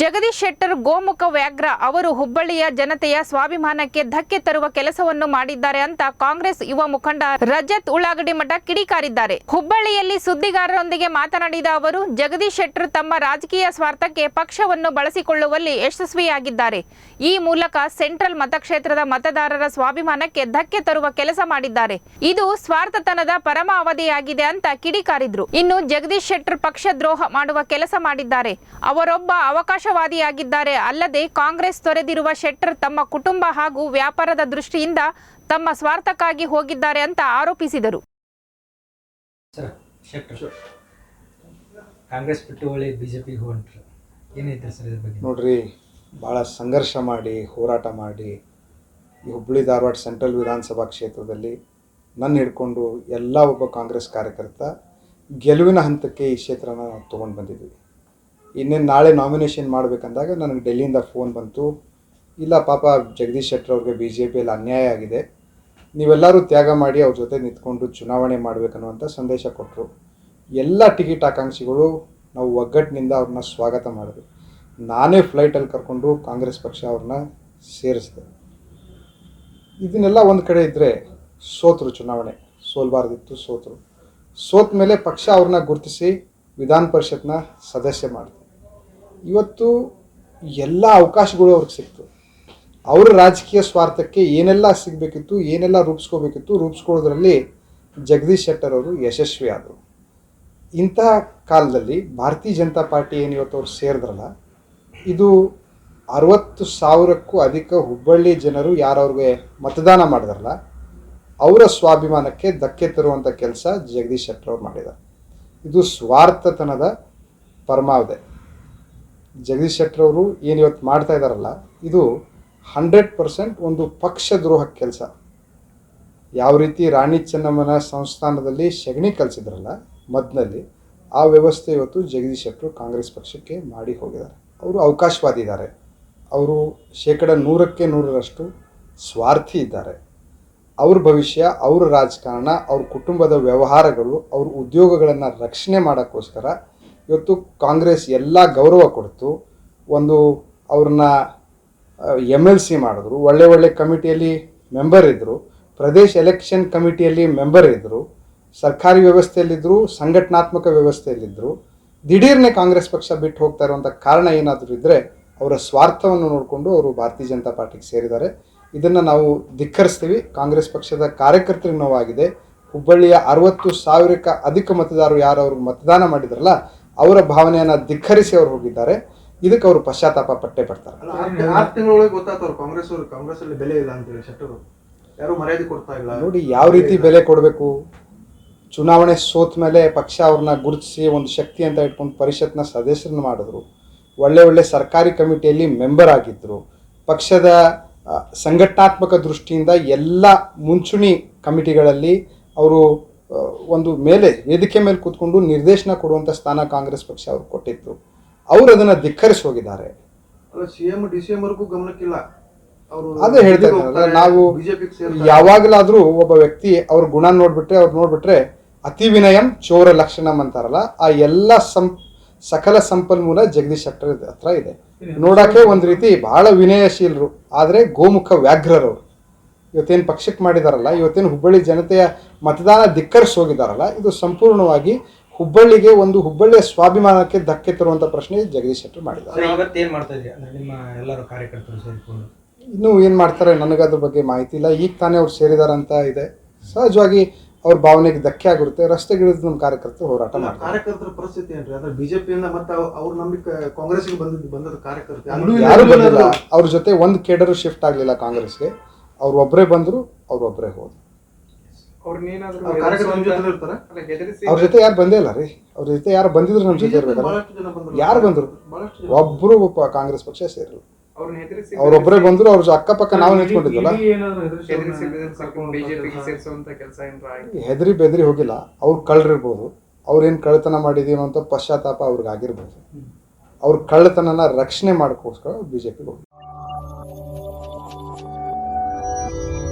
ಜಗದೀಶ್ ಶೆಟ್ಟರ್, ಗೋಮುಖ ವ್ಯಾಘ್ರ ಅವರು ಹುಬ್ಬಳ್ಳಿಯ ಜನತೆಯ ಸ್ವಾಭಿಮಾನಕ್ಕೆ ಧಕ್ಕೆ ತರುವ ಕೆಲಸವನ್ನು ಮಾಡಿದ್ದಾರೆ ಅಂತ ಕಾಂಗ್ರೆಸ್ ಯುವ ಮುಖಂಡ ರಜತ್ ಉಳ್ಳಾಗಡ್ಡಿ ಮಠ ಕಿಡಿಕಾರಿದ್ದಾರೆ. ಹುಬ್ಬಳ್ಳಿಯಲ್ಲಿ ಸುದ್ದಿಗಾರರೊಂದಿಗೆ ಮಾತನಾಡಿದ ಅವರು, ಜಗದೀಶ್ ಶೆಟ್ಟರ್ ತಮ್ಮ ರಾಜಕೀಯ ಸ್ವಾರ್ಥಕ್ಕೆ ಪಕ್ಷವನ್ನು ಬಳಸಿಕೊಳ್ಳುವಲ್ಲಿ ಯಶಸ್ವಿಯಾಗಿದ್ದಾರೆ. ಈ ಮೂಲಕ ಸೆಂಟ್ರಲ್ ಮತಕ್ಷೇತ್ರದ ಮತದಾರರ ಸ್ವಾಭಿಮಾನಕ್ಕೆ ಧಕ್ಕೆ ತರುವ ಕೆಲಸ ಮಾಡಿದ್ದಾರೆ. ಇದು ಸ್ವಾರ್ಥತನದ ಪರಮಾವಧಿಯಾಗಿದೆ ಅಂತ ಕಿಡಿಕಾರಿದ್ರು. ಇನ್ನು ಜಗದೀಶ್ ಶೆಟ್ಟರ್ ಪಕ್ಷ ದ್ರೋಹ ಮಾಡುವ ಕೆಲಸ ಮಾಡಿದ್ದಾರೆ. ಅವರೊಬ್ಬ ಅವಕಾಶವಾದಿಯಾಗಿದ್ದಾರೆ. ಅಲ್ಲದೆ ಕಾಂಗ್ರೆಸ್ ತೊರೆದಿರುವ ಶೆಟ್ಟರ್ ತಮ್ಮ ಕುಟುಂಬ ಹಾಗೂ ವ್ಯಾಪಾರದ ದೃಷ್ಟಿಯಿಂದ ತಮ್ಮ ಸ್ವಾರ್ಥಕ್ಕಾಗಿ ಹೋಗಿದ್ದಾರೆ ಅಂತ ಆರೋಪಿಸಿದರು. ಕಾಂಗ್ರೆಸ್ ಬಿಟ್ಟು ಒಳ್ಳೆ ಬಿ ಜೆ ಪಿಗೆ ಸರ್ ಇದ್ರ ಬಗ್ಗೆ? ನೋಡ್ರಿ ಭಾಳ ಸಂಘರ್ಷ ಮಾಡಿ ಹೋರಾಟ ಮಾಡಿ ಈ ಹುಬ್ಬಳ್ಳಿ ಧಾರವಾಡ ಸೆಂಟ್ರಲ್ ವಿಧಾನಸಭಾ ಕ್ಷೇತ್ರದಲ್ಲಿ ನನ್ನ ಹಿಡ್ಕೊಂಡು ಎಲ್ಲ ಒಬ್ಬ ಕಾಂಗ್ರೆಸ್ ಕಾರ್ಯಕರ್ತ ಗೆಲುವಿನ ಹಂತಕ್ಕೆ ಈ ಕ್ಷೇತ್ರನ ನಾವು ತೊಗೊಂಡು ಬಂದಿದ್ವಿ. ಇನ್ನೇನು ನಾಳೆ ನಾಮಿನೇಷನ್ ಮಾಡಬೇಕಂದಾಗ ನನಗೆ ಡೆಲ್ಲಿಯಿಂದ ಫೋನ್ ಬಂತು. ಇಲ್ಲ ಪಾಪ ಜಗದೀಶ್ ಶೆಟ್ಟರ್ ಅವ್ರಿಗೆ ಬಿ ಜೆ ಪಿಯಲ್ಲಿ ಅನ್ಯಾಯ ಆಗಿದೆ. ನೀವೆಲ್ಲರೂ ತ್ಯಾಗ ಮಾಡಿ ಅವ್ರ ಜೊತೆ ನಿಂತ್ಕೊಂಡು ಚುನಾವಣೆ ಮಾಡಬೇಕನ್ನುವಂಥ ಸಂದೇಶ ಕೊಟ್ಟರು ಎಲ್ಲ ಟಿಕೆಟ್ ಆಕಾಂಕ್ಷಿಗಳು ನಾವು ಒಗ್ಗಟ್ಟಿನಿಂದ ಅವ್ರನ್ನ ಸ್ವಾಗತ ಮಾಡಿದ್ವಿ ನಾನೇ ಫ್ಲೈಟಲ್ಲಿ ಕರ್ಕೊಂಡು ಕಾಂಗ್ರೆಸ್ ಪಕ್ಷ ಅವ್ರನ್ನ ಸೇರಿಸಿದೆ. ಇದನ್ನೆಲ್ಲ ಒಂದು ಕಡೆ ಇದ್ದರೆ ಸೋತರು ಚುನಾವಣೆ. ಸೋಲ್ಬಾರ್ದಿತ್ತು ಸೋತರು. ಸೋತ ಮೇಲೆ ಪಕ್ಷ ಅವ್ರನ್ನ ಗುರುತಿಸಿ ವಿಧಾನ ಪರಿಷತ್ನ ಸದಸ್ಯ ಮಾಡಿತು. ಇವತ್ತು ಎಲ್ಲ ಅವಕಾಶಗಳು ಅವ್ರಿಗೆ ಸಿಕ್ತು. ಅವರ ರಾಜಕೀಯ ಸ್ವಾರ್ಥಕ್ಕೆ ಏನೆಲ್ಲ ಸಿಗಬೇಕಿತ್ತು, ಏನೆಲ್ಲ ರೂಪಿಸ್ಕೋಬೇಕಿತ್ತು, ರೂಪಿಸ್ಕೊಳ್ಳೋದ್ರಲ್ಲಿ ಜಗದೀಶ್ ಶೆಟ್ಟರ್ ಅವರು ಯಶಸ್ವಿ ಆದರು. ಇಂತಹ ಕಾಲದಲ್ಲಿ ಭಾರತೀಯ ಜನತಾ ಪಾರ್ಟಿ ಏನು ಇವತ್ತು ಅವ್ರು ಸೇರಿದ್ರಲ್ಲ, ಇದು ಅರವತ್ತು ಸಾವಿರಕ್ಕೂ ಅಧಿಕ ಹುಬ್ಬಳ್ಳಿ ಜನರು ಯಾರವ್ರಿಗೆ ಮತದಾನ ಮಾಡಿದ್ರಲ್ಲ, ಅವರ ಸ್ವಾಭಿಮಾನಕ್ಕೆ ಧಕ್ಕೆ ತರುವಂಥ ಕೆಲಸ ಜಗದೀಶ್ ಶೆಟ್ಟರ್ ಅವ್ರು ಮಾಡಿದ್ದಾರೆ. ಇದು ಸ್ವಾರ್ಥತನದ ಪರಮಾವಧಿ. ಜಗದೀಶ್ ಶೆಟ್ಟರ್ ಅವರು ಏನು ಇವತ್ತು ಮಾಡ್ತಾ ಇದ್ದಾರಲ್ಲ ಇದು ಹಂಡ್ರೆಡ್ ಪರ್ಸೆಂಟ್ ಒಂದು ಪಕ್ಷ ದ್ರೋಹ ಕೆಲಸ. ಯಾವ ರೀತಿ ರಾಣಿ ಚೆನ್ನಮ್ಮನ ಸಂಸ್ಥಾನದಲ್ಲಿ ಸಗಣಿ ಕಲಿಸಿದ್ರಲ್ಲ, ಮದ್ನಲ್ಲಿ, ಆ ವ್ಯವಸ್ಥೆ ಇವತ್ತು ಜಗದೀಶ್ ಶೆಟ್ಟರು ಕಾಂಗ್ರೆಸ್ ಪಕ್ಷಕ್ಕೆ ಮಾಡಿ ಹೋಗಿದ್ದಾರೆ. ಅವರು ಅವಕಾಶವಾದಿ ಇದ್ದಾರೆ. ಅವರು ಶೇಕಡ ನೂರಕ್ಕೆ ನೂರರಷ್ಟು ಸ್ವಾರ್ಥಿ ಇದ್ದಾರೆ. ಅವ್ರ ಭವಿಷ್ಯ, ಅವ್ರ ರಾಜಕಾರಣ, ಅವ್ರ ಕುಟುಂಬದ ವ್ಯವಹಾರಗಳು, ಅವ್ರ ಉದ್ಯೋಗಗಳನ್ನು ರಕ್ಷಣೆ ಮಾಡೋಕ್ಕೋಸ್ಕರ ಇವತ್ತು ಕಾಂಗ್ರೆಸ್ ಎಲ್ಲ ಗೌರವ ಕೊಡ್ತು. ಒಂದು ಅವ್ರನ್ನ ಎಂ ಎಲ್ ಸಿ ಮಾಡಿದ್ರು. ಒಳ್ಳೆ ಒಳ್ಳೆ ಕಮಿಟಿಯಲ್ಲಿ ಮೆಂಬರ್ ಇದ್ದರು ಪ್ರದೇಶ ಎಲೆಕ್ಷನ್ ಕಮಿಟಿಯಲ್ಲಿ ಮೆಂಬರ್ ಇದ್ದರು ಸರ್ಕಾರಿ ವ್ಯವಸ್ಥೆಯಲ್ಲಿದ್ದರು ಸಂಘಟನಾತ್ಮಕ ವ್ಯವಸ್ಥೆಯಲ್ಲಿದ್ದರು ದಿಢೀರ್ನೇ ಕಾಂಗ್ರೆಸ್ ಪಕ್ಷ ಬಿಟ್ಟು ಹೋಗ್ತಾ ಇರುವಂಥ ಕಾರಣ ಏನಾದರೂ ಇದ್ದರೆ ಅವರ ಸ್ವಾರ್ಥವನ್ನು ನೋಡಿಕೊಂಡು ಅವರು ಭಾರತೀಯ ಜನತಾ ಪಾರ್ಟಿಗೆ ಸೇರಿದ್ದಾರೆ. ಇದನ್ನು ನಾವು ಧಿಕ್ಕರಿಸ್ತೀವಿ. ಕಾಂಗ್ರೆಸ್ ಪಕ್ಷದ ಕಾರ್ಯಕರ್ತರಿಗೆ ನೋವಾಗಿದೆ. ಹುಬ್ಬಳ್ಳಿಯ ಅರವತ್ತು ಸಾವಿರಕ್ಕೆ ಅಧಿಕ ಮತದಾರರು ಯಾರು ಅವ್ರಿಗೆ ಮತದಾನ ಮಾಡಿದ್ರಲ್ಲ ಅವರ ಭಾವನೆಯನ್ನು ಧಿಕ್ಕರಿಸಿ ಅವರು ಹೋಗಿದ್ದಾರೆ. ಇದಕ್ಕೆ ಅವರು ಪಶ್ಚಾತ್ತಾಪ ಪಟ್ಟೆ ಪಡ್ತಾರೆ. ಆ ಆರ್- ತಿಂಗಳೊಳಗೆ ಕಾಂಗ್ರೆಸ್ ಅವರು. ಕಾಂಗ್ರೆಸ್ ಅಲ್ಲಿ ಬೆಲೆ ಇಲ್ಲ ಅಂತೇಳಿ ಶೆಟ್ಟರು. ಯಾರು ಮರ್ಯಾದೆ ಕೊಡ್ತಾ ಇಲ್ಲ. ನೋಡಿ ಯಾವ ರೀತಿ ಬೆಲೆ ಕೊಡಬೇಕು? ಚುನಾವಣೆ ಸೋತ ಮೇಲೆ ಪಕ್ಷ ಅವ್ರನ್ನ ಗುರುತಿಸಿ ಒಂದು ಶಕ್ತಿ ಅಂತ ಇಟ್ಕೊಂಡು ಪರಿಷತ್ನ ಸದಸ್ಯರನ್ನ ಮಾಡಿದ್ರು. ಒಳ್ಳೆ ಒಳ್ಳೆ ಸರ್ಕಾರಿ ಕಮಿಟಿಯಲ್ಲಿ ಮೆಂಬರ್ ಆಗಿದ್ದರು ಪಕ್ಷದ ಸಂಘಟನಾತ್ಮಕ ದೃಷ್ಟಿಯಿಂದ ಎಲ್ಲ ಮುಂಚೂಣಿ ಕಮಿಟಿಗಳಲ್ಲಿ ಅವರು ಒಂದು ಮೇಲೆ ವೇದಿಕೆ ಮೇಲೆ ಕೂತ್ಕೊಂಡು ನಿರ್ದೇಶನ ಕೊಡುವಂಥ ಸ್ಥಾನ ಕಾಂಗ್ರೆಸ್ ಪಕ್ಷ ಅವ್ರು ಕೊಟ್ಟಿತ್ತು. ಅವರು ಅದನ್ನ ಧಿಕ್ಕರಿಸಿ ಹೋಗಿದ್ದಾರೆ. ಗಮನಕ್ಕಿಲ್ಲ. ಅದೇ ಹೇಳ್ತಾರೆ ನಾವು ಯಾವಾಗಲಾದ್ರೂ ಒಬ್ಬ ವ್ಯಕ್ತಿ ಅವ್ರ ಗುಣ ನೋಡ್ಬಿಟ್ರೆ ಅವ್ರು ನೋಡ್ಬಿಟ್ರೆ ಅತಿ ವಿನಯಂ ಚೋರ ಲಕ್ಷಣಂ ಅಂತಾರಲ್ಲ ಆ ಎಲ್ಲ ಸಂ ಸಕಲ ಸಂಪನ್ಮೂಲ ಜಗದೀಶ್ ಶೆಟ್ಟರ್ ಹತ್ರ ಇದೆ. ನೋಡಕ್ಕೆ ಒಂದು ರೀತಿ ಬಹಳ ವಿನಯಶೀಲರು ಆದರೆ ಗೋಮುಖ ವ್ಯಾಘ್ರರವರು. ಇವತ್ತೇನು ಪಕ್ಷಕ್ಕೆ ಮಾಡಿದಾರಲ್ಲ ಇವತ್ತೇನು ಹುಬ್ಬಳ್ಳಿ ಜನತೆಯ ಮತದಾನ ಧಿಕ್ಕರಿಸಿ ಹೋಗಿದ್ದಾರಲ್ಲ ಇದು ಸಂಪೂರ್ಣವಾಗಿ ಹುಬ್ಬಳ್ಳಿಗೆ ಒಂದು ಹುಬ್ಬಳ್ಳಿಯ ಸ್ವಾಭಿಮಾನಕ್ಕೆ ಧಕ್ಕೆ ತರುವಂತ ಪ್ರಶ್ನೆ ಜಗದೀಶ್ ಶೆಟ್ಟರ್ ಮಾಡಿದ್ದಾರೆ. ಸರ್ ಏನ್ ಏನು ಮಾಡ್ತಾ ಅದ್ರ ಅಂದ್ರೆ ನಿಮ್ಮ ಎಲ್ಲರೂ ಕಾರ್ಯಕರ್ತರು ಸೇರಿಕೊಂಡು. ಇನ್ನೂ ಏನು ಮಾಡ್ತಾರೆ ನನಗದ್ರ ಬಗ್ಗೆ ಮಾಹಿತಿ ಇಲ್ಲ. ಈಗ ತಾನೇ ಅವ್ರು ಸೇರಿದಾರಂತ ಇದೆ. ಸಹಜವಾಗಿ ಅವ್ರ ಭಾವನೆಗೆ ಧಕ್ಕೆ ಆಗಿರುತ್ತೆ. ರಸ್ತೆಗಿಳಿದು ನಮ್ಮ ಕಾರ್ಯಕರ್ತರು ಹೋರಾಟ ಮಾಡ್ತಾರೆ. ಕಾರ್ಯಕರ್ತರ ಪರಿಸ್ಥಿತಿ ಏನ್ರಿ? ಅದ್ರ ಬಿಜೆಪಿಯಿಂದ ಮತ್ತೆ ಅವ್- ಅವ್ರ ನಂಬಿಕೆ ಕಾಂಗ್ರೆಸ್ಗೆ ಬಂದಿದ್ದು ಬಂದದ ಕಾರ್ಯಕರ್ತರು. ಯಾರು ಯಾರು ಬಂದಿಲ್ಲ. ಅವ್ರ ಜೊತೆ ಒಂದು ಕೇಡರು ಶಿಫ್ಟ್ ಆಗಲಿಲ್ಲ ಕಾಂಗ್ರೆಸ್ಗೆ. ಅವ್ರು ಒಬ್ಬರೇ ಬಂದರು ಅವ್ರು ಒಬ್ಬರೇ ಹೋದ್ರು. ಅವ್ರ ಜೊತೆ ಇರ್ತಾರೆ? ಅವ್ರ ಜೊತೆ ಯಾರು ಬಂದೇ ಇಲ್ಲ ರೀ. ಅವ್ರ ಜೊತೆ ಯಾರು ಬಂದಿದ್ರು ನಮ್ಮ ಜೊತೆ ಇರ್ಬೇಕಲ್ಲ. ಯಾರು ಬಂದ್ರು? ಒಬ್ಬರು ಒಬ್ಬ ಕಾಂಗ್ರೆಸ್ ಪಕ್ಷ ಸೇರಿಲ್ಲ ಅವ್ರೊಬ್ಬರೇ ಬಂದ್ರು ಅವ್ರ ಜೊ- ಅಕ್ಕಪಕ್ಕ ನಾವು ನಿಂತ್ಕೊಂಡಿದ್ದಲ್ಲ ಹೆದರಿ ಬೆದರಿ ಹೋಗಿಲ್ಲ. ಅವ್ರು ಕಳ್ಳರಿರ್ಬೋದು ಅವ್ರೇನು ಕಳ್ಳತನ ಮಾಡಿದೀವಿ ಅಂತ ಪಶ್ಚಾತ್ತಾಪ ಅವ್ರಿಗೆ ಆಗಿರ್ಬೋದು. ಅವ್ರ ಕಳ್ಳತನನ ರಕ್ಷಣೆ ಮಾಡೋಕ್ಕೋಸ್ಕರ ಬಿ ಜೆ ಪಿಗೆ ಹೋಗಿ Bye.